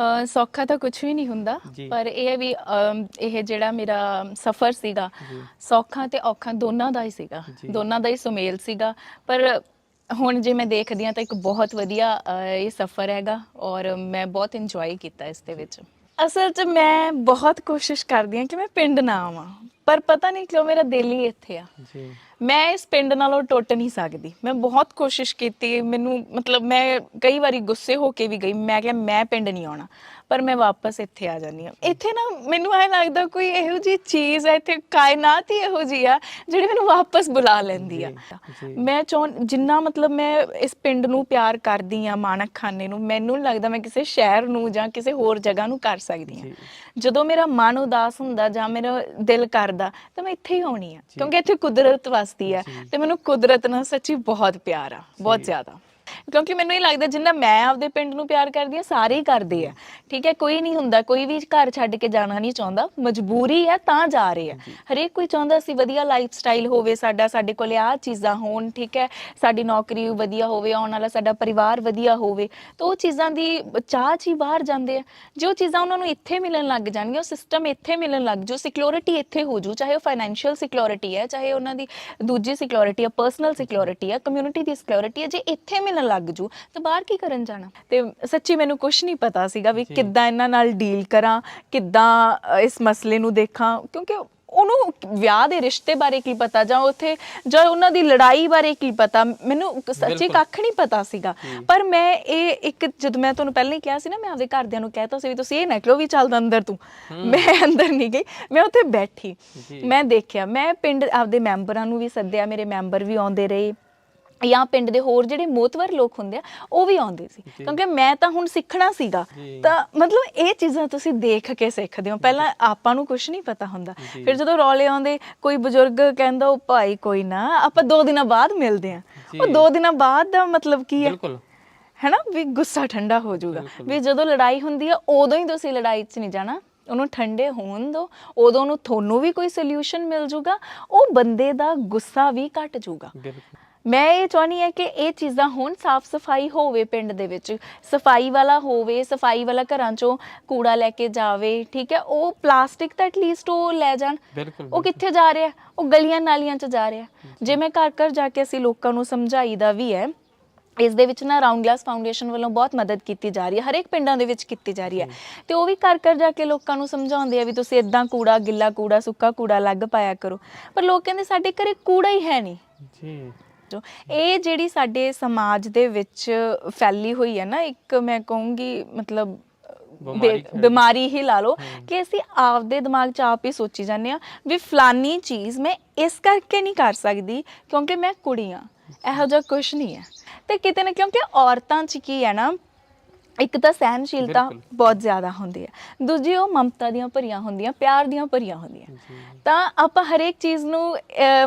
ਅ, ਸੌਖਾ ਤਾਂ ਕੁਝ ਵੀ ਨਹੀਂ ਹੁੰਦਾ ਜੀ। ਪਰ ਇਹ ਹੈ ਵੀ ਅਮ, ਇਹ ਜਿਹੜਾ ਮੇਰਾ ਸਫ਼ਰ ਸੀਗਾ ਜੀ ਸੌਖਾ ਤੇ ਔਖਾ ਦੋਨਾਂ ਦਾ ਹੀ ਸੀਗਾ ਜੀ। ਦੋਨਾਂ ਦਾ ਹੀ ਸੁਮੇਲ ਸੀਗਾ ਪਰ ਹੁਣ ਜੇ ਮੈਂ ਦੇਖਦੀ ਹਾਂ ਤਾਂ ਇੱਕ ਬਹੁਤ ਵਧੀਆ ਅ, ਇਹ ਸਫ਼ਰ ਹੈਗਾ ਔਰ ਮੈਂ ਬਹੁਤ ਇੰਜੋਏ ਕੀਤਾ ਇਸ ਦੇ ਵਿੱਚ ਅਸਲ 'ਚ ਮੈਂ ਬਹੁਤ ਕੋਸ਼ਿਸ਼ ਕਰਦੀ ਹਾਂ ਕਿ ਮੈਂ ਪਿੰਡ ਨਾ ਆਵਾਂ ਪਰ ਪਤਾ ਨਹੀਂ ਕਿਉਂ ਮੇਰਾ ਦਿਲ ਹੀ ਇੱਥੇ ਆ। ਜੀ। ਮੈਂ ਇਸ ਪਿੰਡ ਨਾਲੋਂ ਟੁੱਟ ਨਹੀਂ ਸਕਦੀ। ਮੈਂ ਬਹੁਤ ਕੋਸ਼ਿਸ਼ ਕੀਤੀ ਮੈਨੂੰ ਮਤਲਬ ਮੈਂ ਕਈ ਵਾਰੀ ਗੁੱਸੇ ਹੋ ਕੇ ਵੀ ਗਈ। ਮੈਂ ਕਿਹਾ ਮੈਂ ਪਿੰਡ ਨਹੀਂ ਆਉਣਾ। ਪਰ ਮੈਂ ਵਾਪਸ ਇੱਥੇ ਆ ਜਾਂਦੀ ਹਾਂ ਇੱਥੇ ਨਾ ਮੈਨੂੰ ਐ ਲੱਗਦਾ ਕੋਈ ਇਹੋ ਜੀ ਚੀਜ਼ ਹੈ ਇੱਥੇ ਕਾਇਨਾਤ ਹੀ ਇਹੋ ਜੀ ਆ ਜਿਹੜੀ ਮੈਨੂੰ ਵਾਪਸ ਬੁਲਾ ਲੈਂਦੀ ਆ। ਮੈਂ ਚਾਹ ਜਿੰਨਾ ਮਤਲਬ ਮੈਂ ਇਸ ਪਿੰਡ ਨੂੰ ਪਿਆਰ ਕਰਦੀ ਆ ਮਾਣਕ ਖਾਨੇ ਨੂੰ ਮੈਨੂੰ ਲੱਗਦਾ ਮੈਂ ਕਿਸੇ ਸ਼ਹਿਰ ਨੂੰ ਜਾਂ ਕਿਸੇ ਹੋਰ ਜਗ੍ਹਾ ਨੂੰ ਕਰ ਸਕਦੀ। ਆ ਜਦੋਂ ਮੇਰਾ ਮਨ ਉਦਾਸ ਹੁੰਦਾ ਜਾਂ ਮੇਰਾ ਦਿਲ ਕਰਦਾ ਤਾਂ ਮੈਂ ਇੱਥੇ ਹੀ ਆਉਣੀ ਆ ਕਿਉਂਕਿ ਇੱਥੇ ਕੁਦਰਤ ਵਸਦੀ ਆ। ਤੇ ਮੈਨੂੰ ਕੁਦਰਤ ਨਾਲ ਸੱਚੀ ਬਹੁਤ ਪਿਆਰ ਆ ਬਹੁਤ। ਜ਼ਿਆਦਾ ਕਿਉਂਕਿ ਮੈਨੂੰ ਇਹ ਲੱਗਦਾ ਜਿੰਨਾ ਮੈਂ ਆਪਦੇ ਪਿੰਡ ਨੂੰ ਪਿਆਰ ਕਰਦੀ ਆ ਸਾਰੇ ਹੀ ਕਰਦੇ ਆ। ਠੀਕ ਹੈ ਕੋਈ ਨਹੀਂ ਹੁੰਦਾ ਕੋਈ ਵੀ ਘਰ ਛੱਡ ਕੇ ਜਾਣਾ ਨਹੀਂ ਚਾਹੁੰਦਾ ਮਜਬੂਰੀ ਹੈ ਤਾਂ ਜਾ ਰਹੇ ਆ। ਹਰੇਕ ਕੋਈ ਚਾਹੁੰਦਾ ਸੀ ਵਧੀਆ ਲਾਈਫ ਸਟਾਈਲ ਹੋਵੇ ਸਾਡਾ ਸਾਡੇ ਕੋਲੇ ਆਹ ਚੀਜ਼ਾਂ ਹੋਣ ਠੀਕ ਹੈ ਸਾਡੀ ਨੌਕਰੀ ਵਧੀਆ ਹੋਵੇ ਆਉਣ ਵਾਲਾ ਸਾਡਾ ਪਰਿਵਾਰ ਵਧੀਆ ਹੋਵੇ ਤਾਂ ਉਹ ਚੀਜ਼ਾਂ ਦੀ ਚਾਹ 'ਚ ਹੀ ਬਾਹਰ ਜਾਂਦੇ ਆ। ਜੋ ਚੀਜ਼ਾਂ ਉਹਨਾਂ ਨੂੰ ਇੱਥੇ ਮਿਲਣ ਲੱਗ ਜਾਣਗੀਆਂ ਉਹ ਸਿਸਟਮ ਇੱਥੇ ਮਿਲਣ ਲੱਗ ਜੂ ਸਿਕਿਉਰਿਟੀ ਇੱਥੇ ਹੋ ਜੂ ਚਾਹੇ ਉਹ ਫਾਈਨੈਂਸ਼ੀਅਲ ਸਿਕਿਉਰਿਟੀ ਹੈ ਚਾਹੇ ਉਹਨਾਂ ਦੀ ਦੂਜੀ ਸਿਕਿਉਰਿਟੀ ਹੈ ਪਰਸਨਲ ਸਿਕਿਉਰਿਟੀ ਹੈ ਕਮਿਊਨਿਟੀ ਦੀ ਸਿਕਿਉਰਿਟੀ ਹੈ ਜੇ ਇੱਥੇ ਮਿਲਣ ਲੱਗ ਜੂ ਤਾਂ ਬਾਹਰ ਕੀ ਕਰਨ ਜਾਣਾ ਤੇ ਸੱਚੀ ਮੈਨੂੰ ਕੁਝ ਨਹੀਂ ਪਤਾ ਸੀਗਾ ਵੀ। ਕਿੱਦਾਂ ਇਹਨਾਂ ਨਾਲ ਡੀਲ ਕਰਾਂ ਕਿੱਦਾਂ ਇਸ ਮਸਲੇ ਨੂੰ ਦੇਖਾਂ ਕਿਉਂਕਿ ਉਹਨੂੰ ਵਿਆਹ ਦੇ ਰਿਸ਼ਤੇ ਬਾਰੇ ਕੀ ਪਤਾ ਜਾਂ ਉੱਥੇ ਜਾਂ ਉਹਨਾਂ ਦੀ ਲੜਾਈ ਬਾਰੇ ਕੀ ਪਤਾ ਮੈਨੂੰ ਸੱਚੀ। ਕੱਖ ਨਹੀਂ ਪਤਾ ਸੀਗਾ। ਪਰ ਮੈਂ ਇਹ ਇੱਕ ਜਦ ਮੈਂ ਤੁਹਾਨੂੰ ਪਹਿਲਾਂ ਹੀ ਕਿਹਾ ਸੀ ਨਾ ਮੈਂ ਆਪਦੇ ਘਰਦਿਆਂ ਨੂੰ ਕਹਿਤਾ ਸੀ ਵੀ ਤੁਸੀਂ ਇਹ ਨਾ ਕਿਉਂ ਵੀ ਚੱਲਦਾ ਅੰਦਰ ਤੂੰ ਮੈਂ ਅੰਦਰ ਨਹੀਂ ਗਈ ਮੈਂ ਉੱਥੇ ਬੈਠੀ। ਮੈਂ ਦੇਖਿਆ ਮੈਂ ਪਿੰਡ ਆਪਦੇ ਮੈਂਬਰਾਂ ਨੂੰ ਵੀ ਸੱਦਿਆ ਮੇਰੇ ਮੈਂਬਰ ਵੀ ਆਉਂਦੇ ਰਹੇ ਜਾਂ ਪਿੰਡ ਦੇ ਹੋਰ ਜਿਹੜੇ ਮੋਤਵਰ ਲੋਕ ਹੁੰਦੇ ਆ ਉਹ ਵੀ ਆਉਂਦੇ ਸੀ। ਕਿਉਂਕਿ ਮੈਂ ਤਾਂ ਹੁਣ ਸਿੱਖਣਾ ਸੀਗਾ। ਤਾਂ ਮਤਲਬ ਇਹ ਚੀਜ਼ਾਂ ਤੁਸੀਂ ਦੇਖ ਕੇ ਸਿੱਖਦੇ ਹੋ। ਪਹਿਲਾਂ ਆਪਾਂ ਨੂੰ ਕੁਝ ਨਹੀਂ ਪਤਾ ਹੁੰਦਾ। ਫਿਰ ਜਦੋਂ ਰੌਲੇ ਆਉਂਦੇ ਕੋਈ ਬਜ਼ੁਰਗ ਕਹਿੰਦਾ ਉਹ ਭਾਈ ਕੋਈ ਨਾ ਆਪਾਂ ਦੋ ਦਿਨਾਂ ਬਾਅਦ ਮਿਲਦੇ ਆ ਉਹ। ਦੋ ਦਿਨਾਂ ਬਾਅਦ ਦਾ ਮਤਲਬ ਕੀ ਹੈ? ਬਿਲਕੁਲ। ਹੈਨਾ? ਵੀ ਗੁੱਸਾ ਠੰਡਾ ਹੋ ਜਾਊਗਾ। ਵੀ ਜਦੋਂ ਲੜਾਈ ਹੁੰਦੀ ਆ ਉਦੋਂ ਹੀ ਤੁਸੀਂ ਲੜਾਈ 'ਚ ਨਹੀਂ ਜਾਣਾ। ਉਹਨੂੰ ਠੰਡੇ ਹੋਣ ਦਿਓ। ਉਦੋਂ ਨੂੰ ਤੁਹਾਨੂੰ ਵੀ ਕੋਈ ਸੋਲੂਸ਼ਨ ਮਿਲ ਜਾਊਗਾ। ਉਹ ਬੰਦੇ ਦਾ ਗੁੱਸਾ ਵੀ ਘਟ ਜਾਊਗਾ। ਮੈਂ ਇਹ ਚਾਹੁੰਦੀ ਹਾਂ ਕਿ ਇਹ ਚੀਜ਼ਾਂ ਹੋਣ ਸਾਫ਼ ਸਫ਼ਾਈ ਹੋਵੇ ਪਿੰਡ ਦੇ ਵਿੱਚ। ਸਫ਼ਾਈ ਵਾਲਾ ਹੋਵੇ ਸਫ਼ਾਈ ਵਾਲਾ ਘਰਾਂ ਚੋਂ ਕੂੜਾ ਲੈ ਕੇ ਜਾਵੇ ਠੀਕ ਹੈ? ਉਹ ਪਲਾਸਟਿਕ ਤਾਂ ਐਟਲੀਸਟ ਉਹ ਲੈ ਜਾਣ। ਉਹ ਕਿੱਥੇ ਜਾ ਰਿਹਾ? ਉਹ ਗਲੀਆਂ ਨਾਲੀਆਂ 'ਚ ਜਾ ਰਿਹਾ। ਜੇ ਮੈਂ ਘਰ ਘਰ ਜਾ ਕੇ ਅਸੀਂ ਲੋਕਾਂ ਨੂੰ ਸਮਝਾਈਦਾ ਵੀ ਹੈ ਇਸ ਦੇ ਵਿੱਚ ਨਾ ਰਾਉਂਡ ਗਲਾਸ ਫਾਊਂਡੇਸ਼ਨ ਵੱਲੋਂ ਬਹੁਤ ਮਦਦ ਕੀਤੀ ਜਾ ਰਹੀ ਹੈ। ਹਰੇਕ ਪਿੰਡਾਂ ਦੇ ਵਿੱਚ ਕੀਤੀ ਜਾ ਰਹੀ ਹੈ। ਤੇ ਉਹ ਵੀ ਘਰ ਘਰ ਜਾ ਕੇ ਲੋਕਾਂ ਨੂੰ ਸਮਝਾਉਂਦੇ ਆ ਵੀ ਤੁਸੀਂ ਇਦਾਂ ਕੂੜਾ ਗਿੱਲਾ ਕੂੜਾ ਸੁੱਕਾ ਕੂੜਾ ਅਲੱਗ ਪਾਇਆ ਕਰੋ। ਪਰ ਲੋਕ ਕਹਿੰਦੇ ਸਾਡੇ ਘਰੇ ਕੂੜਾ ਹੀ ਹੈ ਨਹੀਂ। ਜੀ। ਜੋ ਇਹ ਜਿਹੜੀ ਸਾਡੇ ਸਮਾਜ ਦੇ ਵਿੱਚ ਫੈਲੀ ਹੋਈ ਹੈ ਨਾ ਇੱਕ ਮੈਂ ਕਹੂੰਗੀ ਮਤਲਬ। ਬਿਮਾਰੀ ਹੀ ਲਾ ਲਓ ਕਿ ਅਸੀਂ ਆਪਦੇ ਦਿਮਾਗ 'ਚ ਆਪ ਹੀ ਸੋਚੀ ਜਾਂਦੇ ਆ ਵੀ ਫਲਾਨੀ ਚੀਜ਼ ਮੈਂ ਇਸ ਕਰਕੇ ਨਹੀਂ ਕਰ ਸਕਦੀ ਕਿਉਂਕਿ ਮੈਂ ਕੁੜੀ ਆ ਇਹੋ ਜਿਹਾ ਕੁਝ ਨਹੀਂ ਹੈ। ਤੇ ਕਿਤੇ ਨਾ ਕਿਉਂਕਿ ਔਰਤਾਂ 'ਚ ਕੀ ਹੈ ਨਾ ਇੱਕ ਤਾਂ ਸਹਿਨਸ਼ੀਲਤਾ। ਬਹੁਤ ਜ਼ਿਆਦਾ ਹੁੰਦੀ ਹੈ। ਦੂਜੀ ਉਹ ਮਮਤਾ ਦੀਆਂ ਭਰੀਆਂ ਹੁੰਦੀਆਂ ਪਿਆਰ ਦੀਆਂ ਭਰੀਆਂ ਹੁੰਦੀਆਂ। ਤਾਂ ਆਪਾਂ ਹਰੇਕ ਚੀਜ਼ ਨੂੰ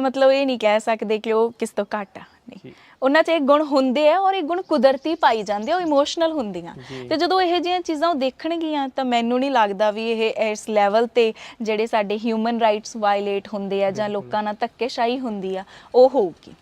ਮਤਲਬ ਇਹ ਨਹੀਂ ਕਹਿ ਸਕਦੇ ਕਿ ਉਹ ਕਿਸ ਤੋਂ ਘੱਟ ਆ। ਨਹੀਂ। ਉਹਨਾਂ 'ਚ ਇਹ ਗੁਣ ਹੁੰਦੇ ਆ ਔਰ ਇਹ ਗੁਣ ਕੁਦਰਤੀ ਪਾਈ ਜਾਂਦੇ ਆ ਉਹ ਇਮੋਸ਼ਨਲ ਹੁੰਦੀਆਂ। ਤੇ ਜਦੋਂ ਇਹ ਜਿਹੀਆਂ ਚੀਜ਼ਾਂ ਉਹ ਦੇਖਣਗੀਆਂ ਤਾਂ ਮੈਨੂੰ ਨਹੀਂ ਲੱਗਦਾ ਵੀ ਇਹ ਇਸ ਲੈਵਲ ਤੇ ਜਿਹੜੇ ਸਾਡੇ ਹਿਊਮਨ ਰਾਈਟਸ ਵਾਇਲੇਟ ਹੁੰਦੇ ਆ ਜਾਂ ਲੋਕਾਂ ਨਾਲ ਧੱਕੇਸ਼ਾਹੀ ਹੁੰਦੀ ਆ ਉਹ ਹੋਊਗੀ।